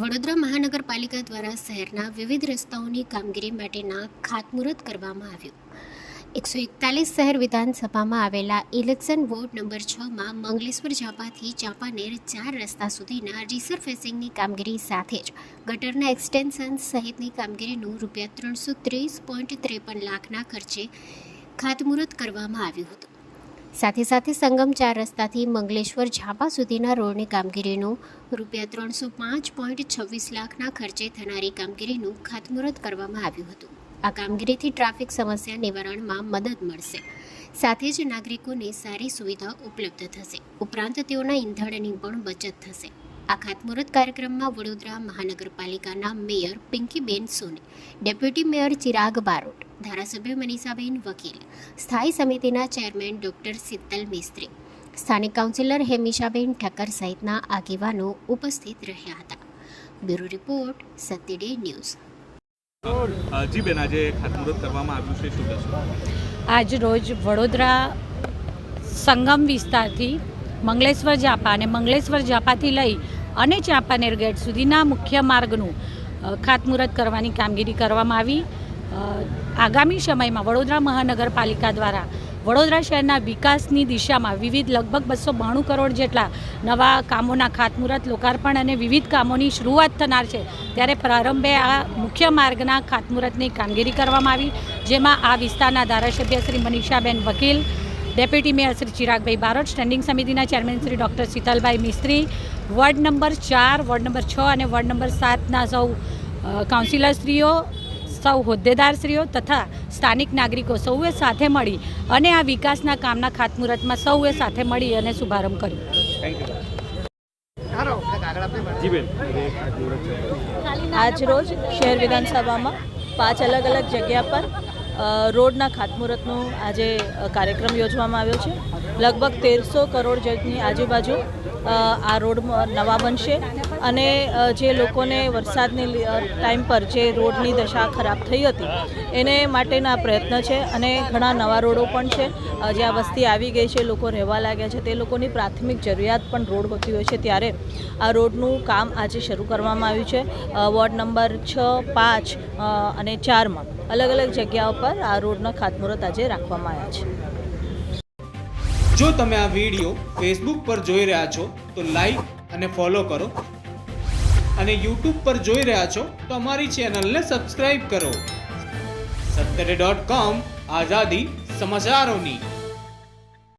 વડોદરા મહાનગરપાલિકા દ્વારા શહેરના વિવિધ રસ્તાઓની કામગીરી માટેના ખાતમુહૂર્ત કરવામાં આવ્યું. એકસો એકતાલીસ શહેર વિધાનસભામાં આવેલા ઇલેક્શન વોર્ડ નંબર છમાં મંગલેશ્વર ઝાપાથી ચાંપાનેર ચાર રસ્તા સુધીના રિસરફેસિંગની કામગીરી સાથે જ ગટરના એક્સટેન્શન સહિતની કામગીરીનું રૂપિયા ત્રણસો ત્રીસ પોઈન્ટ ત્રેપન લાખના ખર્ચે ખાતમુહૂર્ત કરવામાં આવ્યું હતું. સાથે સાથે સંગમ ચાર રસ્તાથી મંગલેશ્વર ઝાપા સુધીના રોડની કામગીરીનું રૂપિયા ત્રણસો પાંચ પોઈન્ટ છવ્વીસ લાખના ખર્ચે થનારી કામગીરીનું ખાતમુહૂર્ત કરવામાં આવ્યું હતું. આ કામગીરીથી ટ્રાફિક સમસ્યા નિવારણમાં મદદ મળશે. સાથે જ નાગરિકોને સારી સુવિધા ઉપલબ્ધ થશે. ઉપરાંત તેઓના ઈંધણની પણ બચત થશે. આ ખાતમુહૂર્ત કાર્યક્રમમાં વડોદરા મહાનગરપાલિકાના mayor Pinkiben Soni, deputy mayor Chirag Barot ધારાસભ્ય મનીષાબેન વકીલ સ્થાયી સમિતિના ચેરમેન ડૉક્ટર શીતલ મિસ્ત્રી સ્થાનિક કાઉન્સિલર હેમિશાબેન ઠક્કર સહિતના આગેવાનો ઉપસ્થિત રહ્યા હતા. Bureau report Satya day news જી બેન આજે ખાતમુહૂર્ત કરવામાં આવ્યું છે. શું કહેશો? આજ રોજ વડોદરા સંગમ વિસ્તારથી મંગલેશ્વર જાપા અને મંગલેશ્વર ઝાપાથી લઈ અને ચાંપાનેર ગેટ સુધીના મુખ્ય માર્ગનું ખાતમુહૂર્ત કરવાની કામગીરી કરવામાં આવી. આગામી સમયમાં વડોદરા મહાનગરપાલિકા દ્વારા વડોદરા શહેરના વિકાસની દિશામાં વિવિધ લગભગ બસો બાણું કરોડ જેટલા નવા કામોના ખાતમુહૂર્ત, લોકાર્પણ અને વિવિધ કામોની શરૂઆત થનાર છે. ત્યારે પ્રારંભે આ મુખ્ય માર્ગના ખાતમુહૂર્તની કામગીરી કરવામાં આવી, જેમાં આ વિસ્તારના ધારાસભ્ય Shri Manishaben Vakil, deputy mayor Shri Chiragbhai Barot, standing સમિતિના chairman Shri doctor Sheetalbhai Mistry, ward number ચાર, વોર્ડ નંબર છ અને વોર્ડ નંબર સાતના સૌ કાઉન્સિલરશ્રીઓ સૌ હોદ્દેદારશ્રીઓ તથા સ્થાનિક નાગરિકો સૌએ સાથે મળી અને આ વિકાસના કામના ખાતમુહૂર્તમાં સૌએ સાથે મળી અને શુભારંભ કર્યો. આજે રોજ શહેર વિધાનસભામાં પાંચ અલગ અલગ જગ્યા પર રોડના ખાતમુહૂર્તનો આજે કાર્યક્રમ યોજવામાં આવ્યો છે. લગભગ તેરસો કરોડ જેટની આજુબાજુ આ રોડ નવા બનશે અને જે લોકોને વરસાદની ટાઈમ પર જે રોડની દશા ખરાબ થઈ હતી, એને માટેના પ્રયત્ન છે અને ઘણા નવા રોડો પણ છે. જ્યાં વસ્તી આવી ગઈ છે, લોકો રહેવા લાગ્યા છે, તે લોકોની પ્રાથમિક જરૂરિયાત પણ રોડ હોતી હોય છે. ત્યારે આ રોડનું કામ આજે શરૂ કરવામાં આવ્યું છે. વોર્ડ નંબર છ, પાંચ અને ચારમાં. અલગ અલગ જગ્યાઓ પર આ રોડના ખાતમુહૂર્ત આજે રાખવામાં આવ્યા છે. જો તમે આ વીડિયો ફેસબુક પર જોઈ રહ્યા છો, તો લાઈક અને ફોલો કરો. અને યુટ્યુબ પર જોઈ રહ્યા છો, તો અમારી ચેનલને સબસ્ક્રાઈબ કરો. સત્તરે ડોટ કોમ આઝાદી સમાચારોની.